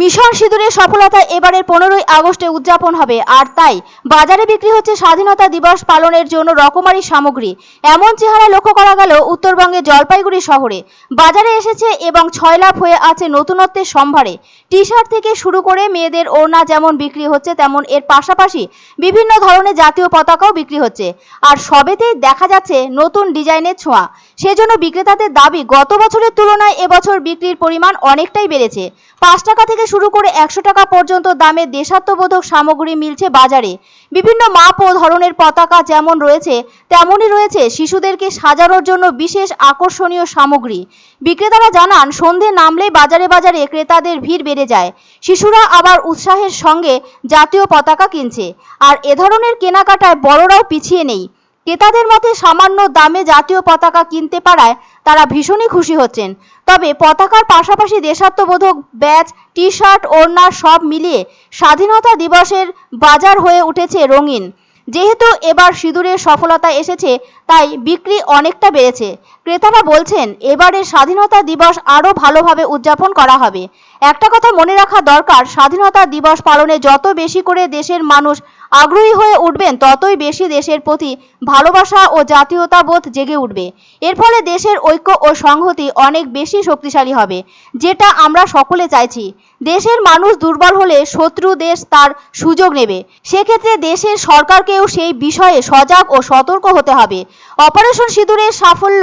Mission সিঁদুরের সফলতা এবারের পনেরোই আগস্টে উদযাপন হবে। আর তাই, বাজারে বিক্রি হচ্ছে স্বাধীনতা দিবস পালনের জন্য রকমারি সামগ্রী। এমন চেহারা লক্ষ্য করা গেল উত্তরবঙ্গের জলপাইগুড়ি শহরে। বাজারে এসেছে এবং ছয় লাভ হয়ে আছে নতুনত্বের সম্ভারে। টি শার্ট থেকে শুরু করে মেয়েদের ওড়না যেমন বিক্রি হচ্ছে, তেমন এর পাশাপাশি বিভিন্ন ধরনের জাতীয় পতাকাও বিক্রি হচ্ছে। আর সবেতেই দেখা যাচ্ছে নতুন ডিজাইনের ছোঁয়া। সেজন্য বিক্রেতাদের দাবি, গত বছরের তুলনায় এবছর বিক্রির পরিমাণ অনেকটাই বেড়েছে। পাঁচ টাকা থেকে শুরু করে একশো টাকা পর্যন্ত দামে দেশাত্মবোধক সামগ্রী মিলছে বাজারে। বিভিন্ন মাপ ও ধরনের পতাকা যেমন রয়েছে, তেমনই রয়েছে শিশুদেরকে সাজানোর জন্য বিশেষ আকর্ষণীয় সামগ্রী। বিক্রেতারা জানান, সন্ধে নামলেই বাজারে বাজারে ক্রেতাদের ভিড় বেড়ে যায়। শিশুরা আবার উৎসাহের সঙ্গে জাতীয় পতাকা কিনছে। আর এ ধরনের কেনাকাটায় বড়রাও পিছিয়ে নেই। ক্রেতাদের মতে সামান্য দামে জাতীয় পতাকা কিনতে পারায় তারা ভীষণই খুশি হচ্ছেন। তবে পতাকার পাশাপাশি দেশাত্মবোধক ব্যাচ টি শার্ট ওড়না সব মিলিয়ে স্বাধীনতা দিবসের বাজার হয়ে উঠেছে রঙিন। যেহেতু এবার সিঁদুরের সফলতা এসেছে, তাই বিক্রি অনেকটা বেড়েছে। ক্রেতারা বলছেন, এবারের স্বাধীনতা দিবস আরও ভালোভাবে উদযাপন করা হবে। একটা কথা মনে রাখা দরকার, স্বাধীনতা দিবস পালনে যত বেশি করে দেশের মানুষ আগ্রহী হয়ে উঠবেন, ততই বেশি দেশের প্রতি ভালোবাসা ও জাতীয়তাবোধ জেগে উঠবে। এর ফলে দেশের ঐক্য ও সংহতি অনেক বেশি শক্তিশালী হবে, যেটা আমরা সকলে চাইছি। দেশের মানুষ দুর্বল হলে শত্রু দেশ তার সুযোগ নেবে। সেক্ষেত্রে দেশের সরকারকেও সেই বিষয়ে সজাগ ও সতর্ক হতে হবে। অপারেশন সিঁদুরের সাফল্য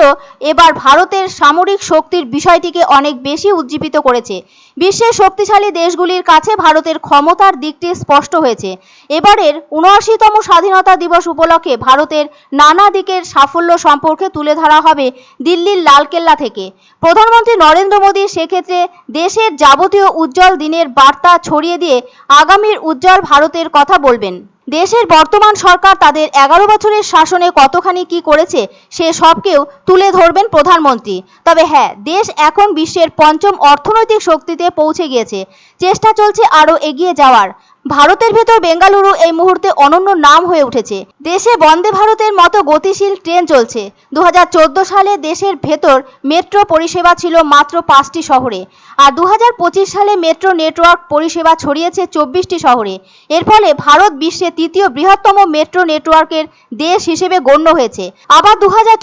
এবার ভারতের সামরিক শক্তির বিষয়টিকে অনেক বেশি উজ্জীবিত করেছে। বিশ্বের শক্তিশালী দেশগুলির কাছে ভারতের ক্ষমতার দিকটি স্পষ্ট হয়েছে। এবারের উনআশিতম স্বাধীনতা দিবস উপলক্ষে ভারতের নানা দিকের সাফল্য সম্পর্কে তুলে ধরা হবে দিল্লির লালকেল্লা থেকে। প্রধানমন্ত্রী নরেন্দ্র মোদী সেক্ষেত্রে দেশের যাবতীয় উজ্জ্বল দিনের বার্তা ছড়িয়ে দিয়ে আগামীর উজ্জ্বল ভারতের কথা বলবেন। দেশের বর্তমান সরকার তাদের এগারো বছরের শাসনে কতখানি কি করেছে, সে সবকেও তুলে ধরবেন প্রধানমন্ত্রী। তবে হ্যাঁ দেশ এখন বিশ্বের পঞ্চম অর্থনৈতিক শক্তিতে পৌঁছে গিয়েছে। চেষ্টা চলছে আরও এগিয়ে যাওয়ার। ভারতের ভেতর বেঙ্গালুরু এই মুহূর্তে অনন্য নাম হয়ে উঠেছে। দেশে বন্দে ভারতের মতো গতিশীল ট্রেন চলছে। দু হাজার চোদ্দ সালে দেশের ভেতর মেট্রো পরিষেবা ছিল মাত্র পাঁচটি শহরে, আর দু হাজার পঁচিশ সালে মেট্রো নেটওয়ার্ক পরিষেবা ছড়িয়েছে চব্বিশটি শহরে। এর ফলে ভারত বিশ্বে তৃতীয় বৃহত্তম মেট্রো নেটওয়ার্কের দেশ হিসেবে গণ্য হয়েছে। আবার দু হাজার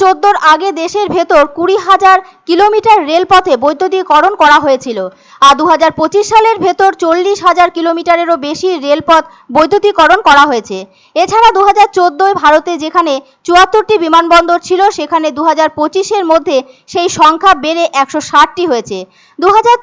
আগে দেশের ভেতর কুড়ি হাজার কিলোমিটার রেলপথে বৈদ্যুতিকরণ করা হয়েছিল, আর দু হাজার পঁচিশ সালের ভেতর চল্লিশ হাজার কিলোমিটারেরও বেশি রেলপথ বৈদ্যুতিকরণ করা হয়েছে। এছাড়া দু হাজার ভারতে যেখানে চুয়াত্তরটি বিমানবন্দর ছিল, সেখানে দু হাজার পঁচিশের মধ্যে সেই সংখ্যা বেড়ে একশো ষাটটি হয়েছে। দু হাজার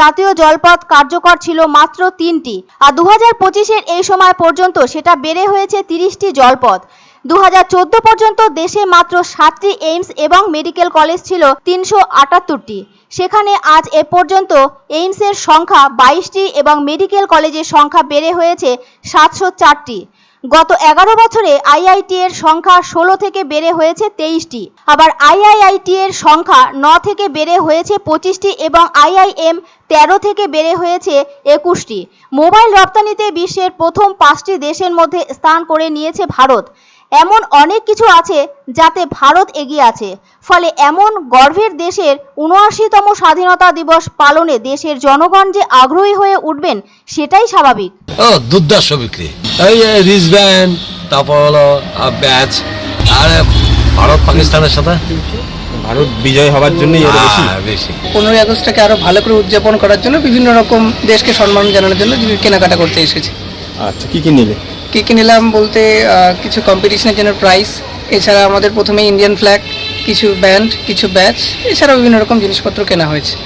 জাতীয় জলপথ কার্যকর ছিল মাত্র তিনটি, আর দু হাজার পঁচিশের এই সময় পর্যন্ত সেটা বেড়ে হয়েছে তিরিশটি জলপথ। দু হাজার চোদ্দ পর্যন্ত দেশে মাত্র সাতটি এইমস এবং মেডিকেল কলেজ ছিল তিনশো আটাত্তরটি। সেখানে আজ এ পর্যন্ত এইমসের সংখ্যা বাইশটি এবং মেডিকেল কলেজের সংখ্যা বেড়ে হয়েছে সাতশো চারটি। গত এগারো বছরে আইআইটি এর সংখ্যা ষোলো থেকে বেড়ে হয়েছে তেইশটি। আবার আইআইআইটি এর সংখ্যা ন থেকে বেড়ে হয়েছে পঁচিশটি এবং আইআইএম তেরো থেকে বেড়ে হয়েছে একুশটি। মোবাইল রপ্তানিতে বিশ্বের প্রথম পাঁচটি দেশের মধ্যে স্থান করে নিয়েছে ভারত। এমন অনেক কিছু আছে যাতে ভারত এগিয়ে আছে। ফলে এমন গর্ভের দেশের উনআশিতম স্বাধীনতা দিবস পালনে দেশের জনগণ যে আগ্রহী হয়ে উঠবেন সেটাই স্বাভাবিক। ও দুর্দর্শ বিক্রি। এই রিস ব্যান্ড তারপর হলো ব্যাচ আর ভারত পাকিস্তানের সাথে? ভারত বিজয় হওয়ার বেশি। হ্যাঁ, পনেরোই আগস্টটাকে আরও ভালো করে উদযাপন করার জন্য বিভিন্ন রকম দেশকে সম্মান জানানোর জন্য কেনাকাটা করতে এসেছি। আচ্ছা কি কি নিলে? কী কী নিলাম বলতে কিছু কম্পিটিশনের জন্য প্রাইস এছাড়া আমাদের প্রথমে ইন্ডিয়ান ফ্ল্যাগ কিছু ব্যান্ড কিছু ব্যাচ এছাড়াও বিভিন্ন রকম জিনিসপত্র কেনা হয়েছে।